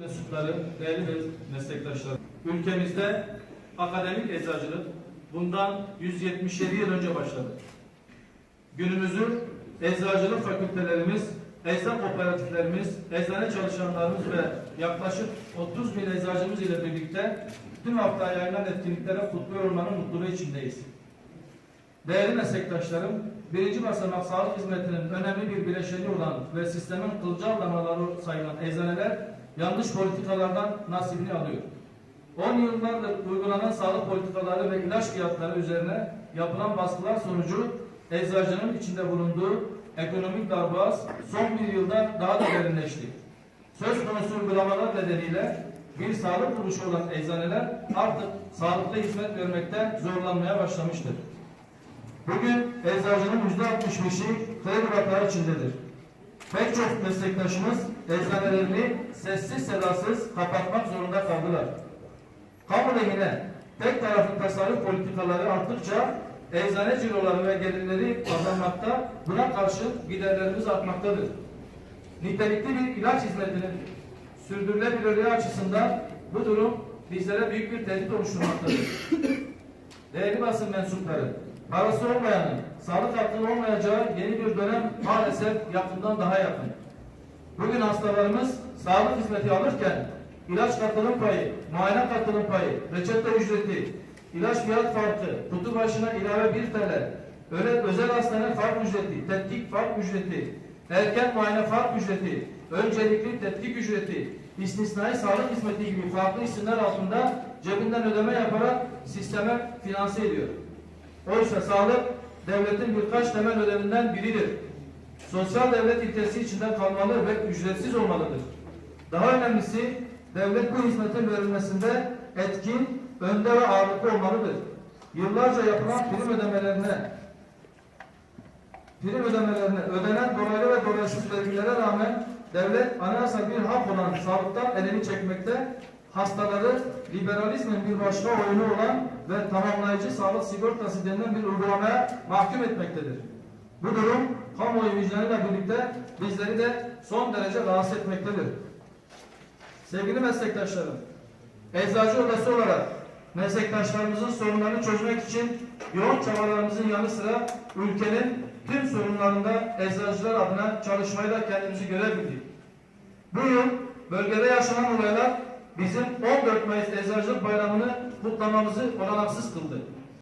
mensupları, değerli meslektaşlar, ülkemizde akademik eczacılık bundan 177 yıl önce başladı. Günümüzün eczacılık fakültelerimiz, eczan kooperatiflerimiz, eczane çalışanlarımız ve yaklaşık 30 bin eczacımız ile birlikte tüm hafta yayınlanan etkinliklere kutluyor olmanın mutluluğu içindeyiz. Değerli meslektaşlarım, birinci basamak sağlık hizmetinin önemli bir bileşeni olan ve sistemin kılcal damarları sayılan eczaneler yanlış politikalardan nasibini alıyor. 10 yıllardır uygulanan sağlık politikaları ve ilaç fiyatları üzerine yapılan baskılar sonucu eczacının içinde bulunduğu ekonomik darboğaz son bir yılda daha da derinleşti. Söz konusu uygulamalar nedeniyle bir sağlık kuruluşu olan eczaneler artık sağlıklı hizmet vermekte zorlanmaya başlamıştır. Bugün eczacının yüzde 65'i kredi kartları içindedir. Pek çok meslektaşımız eczanelerini sessiz sedasız kapatmak zorunda kaldılar. Kamu lehine tek taraflı tasarruf politikaları arttıkça eczane ciroları ve gelirleri azalmakta, buna karşı giderlerimiz artmaktadır. Nitelikli bir ilaç hizmetinin sürdürülebilirliği açısından bu durum bizlere büyük bir tehdit oluşturmaktadır. Değerli basın mensupları, parası olmayanın sağlık hakkının olmayacağı yeni bir dönem maalesef yakından daha yakın. Bugün hastalarımız sağlık hizmeti alırken ilaç katılım payı, muayene katılım payı, reçete ücreti, ilaç fiyat farkı, kutu başına ilave 1 TL, öyle özel hastane fark ücreti, tetkik fark ücreti, erken muayene fark ücreti, öncelikli tetkik ücreti, istisnai sağlık hizmeti gibi farklı isimler altında cebinden ödeme yaparak sisteme finanse ediyor. Oysa sağlık devletin birkaç temel ödevinden biridir. Sosyal devlet ilkesi içinde kalmalı ve ücretsiz olmalıdır. Daha önemlisi devlet bu hizmetin verilmesinde etkin, önde ve ağırlıklı olmalıdır. Yıllarca yapılan prim ödemelerine prim ödemelerine ödenen dolaylı ve dolayısız vergilere rağmen devlet anayasal bir hak olan sağlıktan elini çekmekte, hastaları liberalizmin bir başka oyunu olan ve tamamlayıcı sağlık sigortası denilen bir uygulamaya mahkum etmektedir. Bu durum kamuoyu vicdanıyla birlikte bizleri de son derece rahatsız etmektedir. Sevgili meslektaşlarım, Eczacı Odası olarak meslektaşlarımızın sorunlarını çözmek için yoğun çabalarımızın yanı sıra ülkenin tüm sorunlarında eczacılar adına çalışmayı da kendimizi görebildik. Bu yıl bölgede yaşanan olaylar bizim 14 Mayıs Eczacılık Bayramı'nı kutlamamızı olanaksız kıldı.